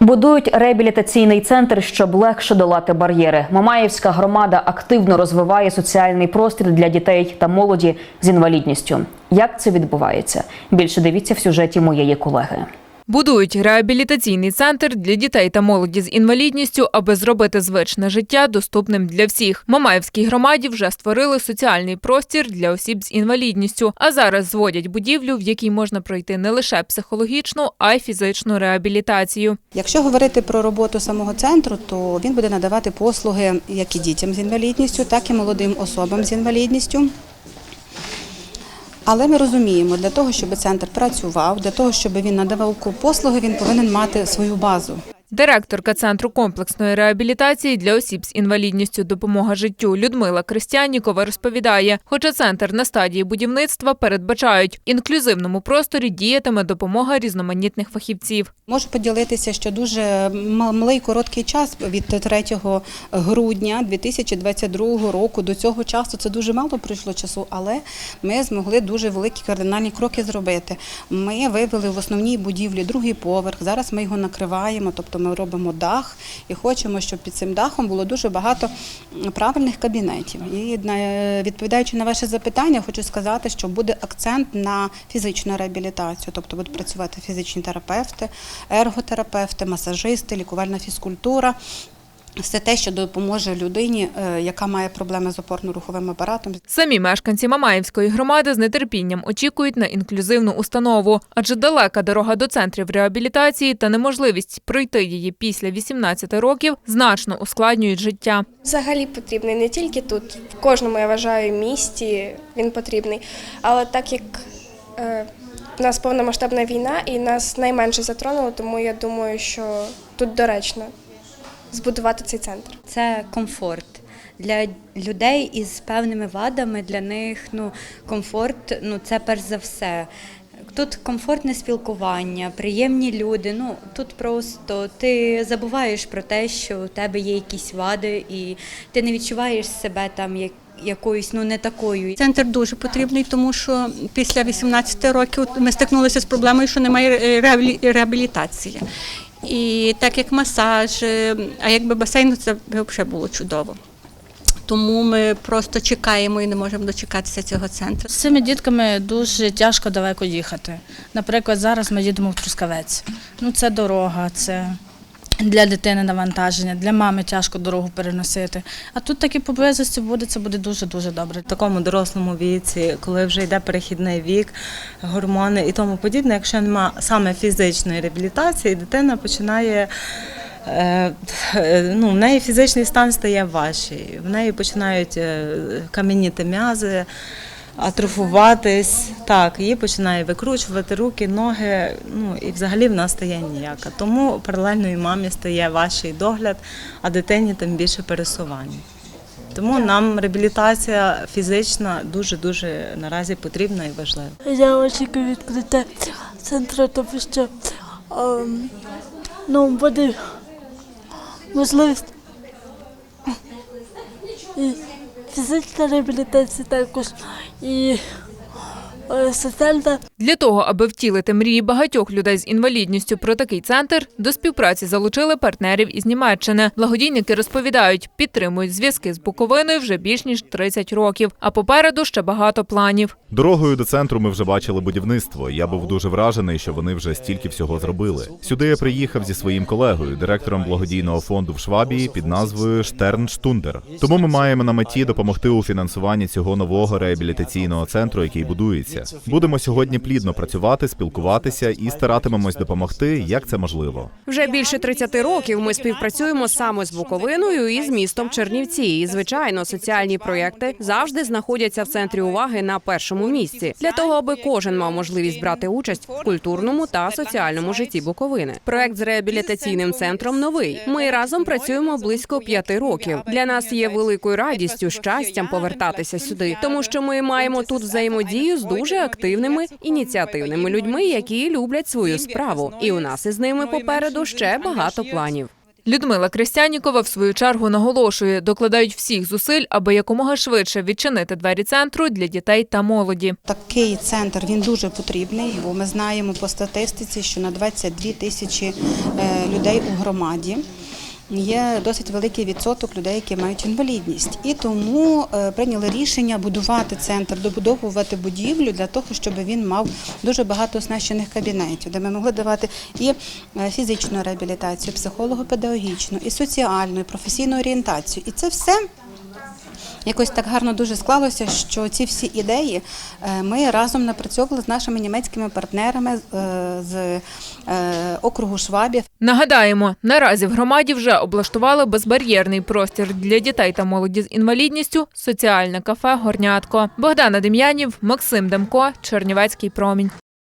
Будують реабілітаційний центр, щоб легше долати бар'єри. Мамаївська громада активно розвиває соціальний простір для дітей та молоді з інвалідністю. Як це відбувається? Більше дивіться в сюжеті моєї колеги. Будують реабілітаційний центр для дітей та молоді з інвалідністю, аби зробити звичне життя доступним для всіх. Мамаївській громаді вже створили соціальний простір для осіб з інвалідністю, а зараз зводять будівлю, в якій можна пройти не лише психологічну, а й фізичну реабілітацію. Якщо говорити про роботу самого центру, то він буде надавати послуги як і дітям з інвалідністю, так і молодим особам з інвалідністю. Але ми розуміємо, для того, щоб центр працював, для того, щоб він надавав послуги, він повинен мати свою базу. Директорка центру комплексної реабілітації для осіб з інвалідністю допомога життю Людмила Крестянікова розповідає, хоча центр на стадії будівництва передбачають в інклюзивному просторі діятиме допомога різноманітних фахівців. Можу поділитися, що дуже малий короткий час від 3 грудня 2022 року до цього часу це дуже мало пройшло часу, але ми змогли дуже великі кардинальні кроки зробити. Ми вивели в основній будівлі другий поверх. Зараз ми його накриваємо, тобто ми робимо дах і хочемо, щоб під цим дахом було дуже багато правильних кабінетів. І відповідаючи на ваше запитання, хочу сказати, що буде акцент на фізичну реабілітацію, тобто будуть працювати фізичні терапевти, ерготерапевти, масажисти, лікувальна фізкультура. Все те, що допоможе людині, е, яка має проблеми з опорно-руховим апаратом, Самі мешканці Мамаївської громади з нетерпінням очікують на інклюзивну установу, адже далека дорога до центрів реабілітації та неможливість пройти її після 18 років значно ускладнюють життя. Взагалі потрібний не тільки тут, в кожному я вважаю місті він потрібний. Але так як е, у нас повномасштабна війна і нас найменше затронуло, тому я думаю, що тут доречно збудувати цей центр. Це комфорт. Для людей із певними вадами, для них ну, комфорт ну, це перш за все. Тут комфортне спілкування, приємні люди. Ну тут просто ти забуваєш про те, що у тебе є якісь вади, і ти не відчуваєш себе там як якоюсь ну не такою. Центр дуже потрібний, тому що після 18 років ми стикнулися з проблемою, що немає реабілітації. І так як масаж, е, а якби басейн, це взагалі було чудово. Тому ми просто чекаємо і не можемо дочекатися цього центру. З цими дітками дуже тяжко далеко їхати. Наприклад, зараз ми їдемо в Трускавець. Ну, це дорога, це для дитини навантаження, для мами тяжко дорогу переносити. А тут таки поблизості буде, це буде дуже-дуже добре. в такому дорослому віці, коли вже йде перехідний вік, гормони і тому подібне, якщо немає саме фізичної реабілітації, дитина починає. е, е, Ну, в неї фізичний стан стає важчий, в неї починають е, кам'яніти м'язи, атрофуватись. Так, її починає викручувати руки, ноги. Ну і взагалі вона стає ніяка. Тому паралельно і мамі стає важчий догляд, а дитині тим більше пересування. Тому нам реабілітація фізична дуже дуже наразі потрібна і важлива. Я очікую відкриття центру, тому що ем, ну, буде можливість і фізична реабілітація також, і е, соціальна Для того, аби втілити мрії багатьох людей з інвалідністю про такий центр, до співпраці залучили партнерів із Німеччини. Благодійники розповідають, підтримують зв'язки з Буковиною вже більш ніж 30 років, а попереду ще багато планів. Дорогою до центру ми вже бачили будівництво. Я був дуже вражений, що вони вже стільки всього зробили. Сюди я приїхав зі своїм колегою, директором благодійного фонду в Швабії під назвою Штерн Штундер. Тому ми маємо на меті допомогти у фінансуванні цього нового реабілітаційного центру, який будується. Будемо сьогодні плідно працювати, спілкуватися і старатимемось допомогти, як це можливо. Вже більше 30 років ми співпрацюємо саме з Буковиною і з містом Чернівці. І звичайно, соціальні проєкти завжди знаходяться в центрі уваги на першому місці для того, аби кожен мав можливість брати участь в культурному та соціальному житті Буковини. Проект з реабілітаційним центром новий. Ми разом працюємо близько п'яти років. Для нас є великою радістю, щастям повертатися сюди, тому що ми маємо тут взаємодію з дуже активними ініціативними людьми, які люблять свою справу. І у нас із ними попереду ще багато планів. Людмила Крестянікова в свою чергу наголошує, докладають всіх зусиль, аби якомога швидше відчинити двері центру для дітей та молоді. Такий центр він дуже потрібний, бо ми знаємо по статистиці, що на 22 тисячі е, людей у громаді. Є досить великий відсоток людей, які мають інвалідність, і тому е, прийняли рішення будувати центр, добудовувати будівлю для того, щоб він мав дуже багато оснащених кабінетів, де ми могли давати і е, фізичну реабілітацію, психолого-педагогічну, і соціальну, і професійну орієнтацію. І це все Якось так гарно дуже склалося, що ці всі ідеї е, ми разом напрацьовували з нашими німецькими партнерами е, з е, округу Швабів. Нагадаємо, наразі в громаді вже облаштували безбар'єрний простір для дітей та молоді з інвалідністю, соціальне кафе Горнятко. Богдана Дем'янів, Максим Демко, Чернівецький промінь.